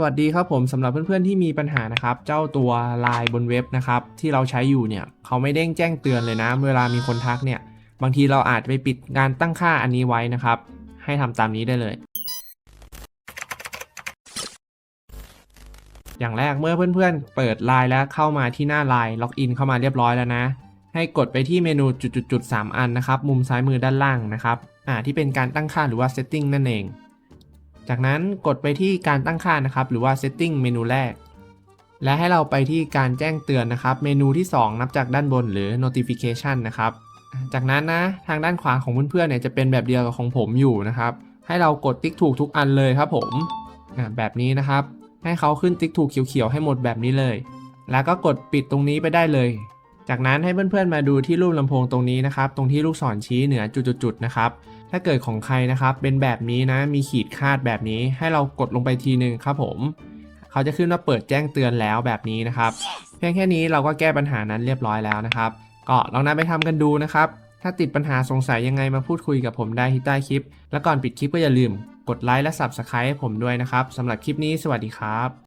สวัสดีครับผมสำหรับเพื่อนๆที่มีปัญหานะครับ เจ้าตัวไลน์บนเว็บนะครับ ที่เราใช้อยู่เนี่ยเขาไม่เด้งแจ้งเตือนเลยนะ เวลามีคนทักเนี่ย บางทีเราอาจไปปิดการตั้งค่าอันนี้ไว้นะครับ ให้ทำตามนี้ได้เลย อย่างแรกเมื่อเพื่อนๆ เปิดไลน์แล้วเข้ามาที่หน้าไลน์ล็อกอินเข้ามาเรียบร้อยแล้วนะ ให้กดไปที่เมนูจุดๆๆ3อันนะครับ มุมซ้ายมือด้านล่างนะครับอ่าที่เป็นการตั้งค่าหรือว่า setting นั่นเอง จากนั้นกดไปที่การตั้งค่านะครับ หรือว่า setting เมนูแรก และให้เราไปที่การแจ้งเตือนนะครับ เมนูที่ 2 นับจากด้านบนหรือ notification นะครับ จากนั้นนะทางด้านขวาของเพื่อนๆเนี่ยจะเป็นแบบเดียวกับของผมอยู่นะครับ ให้เรากดติ๊กถูกทุกอันเลยครับผมแบบนี้นะครับ ให้เขาขึ้นติ๊กถูกเขียวๆให้หมดแบบนี้เลย แล้วก็กดปิดตรงนี้ไปได้เลย จากนั้นให้เพื่อนๆมาดูที่รูปลำโพงตรงนี้นะครับ ตรงที่ลูกศรชี้เหนือจุดๆนะครับ ถ้าเกิดของใครนะครับ เป็นแบบนี้นะ มีขีดคาดแบบนี้ ให้เรากดลงไปทีหนึ่งครับผม เขาจะขึ้นว่าเปิดแจ้งเตือนแล้วแบบนี้นะครับ เพียงแค่นี้เราก็แก้ปัญหานั้นเรียบร้อยแล้วนะครับ ก็ลองนำไปทำกันดูนะครับ ถ้าติดปัญหาสงสัยยังไงมาพูดคุยกับผมได้ที่ใต้คลิป และก่อนปิดคลิปก็อย่าลืม กดไลค์และ Subscribe ให้ผมด้วยนะครับสำหรับคลิปนี้สวัสดีครับ